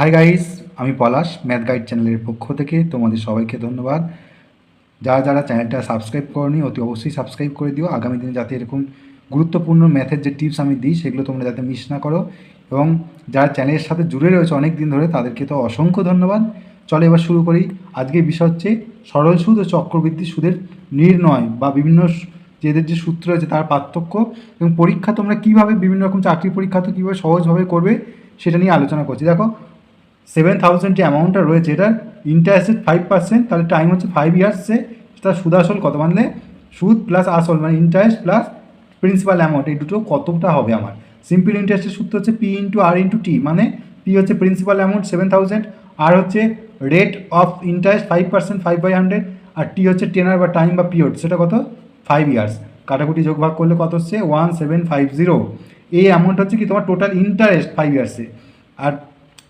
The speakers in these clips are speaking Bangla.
হাই গাইস আমি পলাশ ম্যাথ গাইড চ্যানেলের পক্ষ থেকে তোমাদের সবাইকে ধন্যবাদ। যারা যারা চ্যানেলটা সাবস্ক্রাইব করনি, অতি অবশ্যই সাবস্ক্রাইব করে দিও। আগামী দিনে যাতে এরকম গুরুত্বপূর্ণ ম্যাথের যে টিপস আমি দিই, সেগুলো তোমরা যাতে মিস না করো। এবং যারা চ্যানেলের সাথে জুড়ে রয়েছে অনেক দিন ধরে, তাদেরকে তো অসংখ্য ধন্যবাদ। চলো এবার শুরু করি। আজকের বিষয় হচ্ছে সরল সুদ ও চক্রবৃদ্ধি সুদের নির্ণয় বা বিভিন্ন সু- যে এদের যে সূত্র আছে তার পার্থক্য এবং পরীক্ষা তোমরা কীভাবে বিভিন্ন রকম চাকরি পরীক্ষা তো কীভাবে সহজভাবে করবে, সেটা নিয়ে আলোচনা করছি। দেখো সেভেন থাউজেন্ড যে অ্যামাউন্টটা রয়েছে এটা ইন্টারেস্টেড ফাইভ পার্সেন্ট তাহলে টাইম হচ্ছে ফাইভ ইয়ার্সে তার সুদ আসল কত মানলে সুদ প্লাস আসল মানে ইন্টারেস্ট প্লাস প্রিন্সিপাল অ্যামাউন্ট এই দুটো কতটা হবে আমার? সিম্পল ইন্টারেস্টের সূত্র হচ্ছে P into R into T মানে পি হচ্ছে principal amount seven thousand R হচ্ছে rate of interest five percent five by hundred R T হচ্ছে টেনার বা টাইম বা পিরিয়ড সেটা কত? ফাইভ ইয়ার্স কাটাকুটি যোগ ভাগ করলে কত হচ্ছে? ওয়ান সেভেন ফাইভ জিরো এই অ্যামাউন্ট হচ্ছে কি তোমার টোটাল ইন্টারেস্ট ফাইভ ইয়ার্সে আর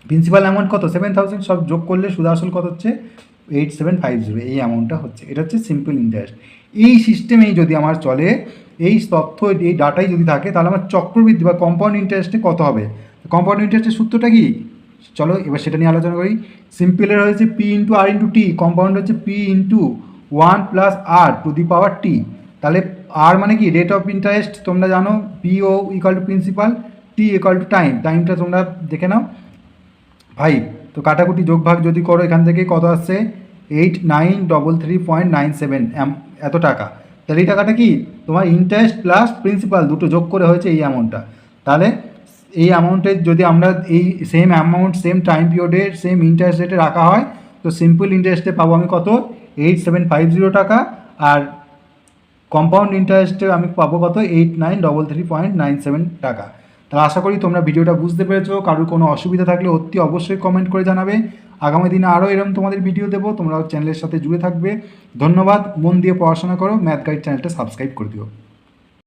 প্রিন্সিপাল অ্যামাউন্ট কত? সেভেন থাউজেন্ড সব যোগ করলে সুদ আসল কত হচ্ছে? এইট সেভেন ফাইভ জিরো এই অ্যামাউন্টটা হচ্ছে। এটা হচ্ছে সিম্পল ইন্টারেস্ট এই সিস্টেমেই যদি আমার চলে, এই তথ্য, এই ডাটাই যদি থাকে, তাহলে আমার চক্রবৃদ্ধি বা কম্পাউন্ড ইন্টারেস্টে কত হবে? কম্পাউন্ড ইন্টারেস্টের সূত্রটা কি? চলো, এবার সেটা নিয়ে আলোচনা করি। সিম্পলের হয়েছে P into R into T compound হচ্ছে P into one plus R to the power T তাহলে আর মানে কি? রেট অফ ইন্টারেস্ট তোমরা জানো P O equal to principal T equal to time টাইমটা তোমরা দেখে নাও। ফাইভ তো কাটাকুটি যোগ ভাগ যদি করো, এখান থেকে কত আসছে? Eight nine double three point nine seven এত টাকা। তাহলে এই টাকাটা কি? তোমার ইন্টারেস্ট প্লাস প্রিন্সিপাল দুটো যোগ করে হয়েছে এই অ্যামাউন্টটা তাহলে এই অ্যামাউন্টের যদি আমরা এই সেম অ্যামাউন্ট সেম টাইম পিরিয়ডের সেম ইন্টারেস্ট রেটে রাখা হয়, তো সিম্পল ইন্টারেস্টে পাবো আমি কত? এইট সেভেন ফাইভ জিরো টাকা। আর কম্পাউন্ড ইন্টারেস্টে আমি পাবো কত? Eight nine double three point nine seven টাকা। তাহলে আশা করি তোমরা ভিডিওটা বুঝতে পেরেছ। কারোর কোনো অসুবিধা থাকলে অতি অবশ্যই কমেন্ট করে জানাবে। আগামী দিনে আরও এরকম তোমাদের ভিডিও দেবো। তোমরা চ্যানেলের সাথে জুড়ে থাকবে। ধন্যবাদ। মন দিয়ে পড়াশোনা করো। ম্যাথ গাইড চ্যানেলটা সাবস্ক্রাইব করে দিও।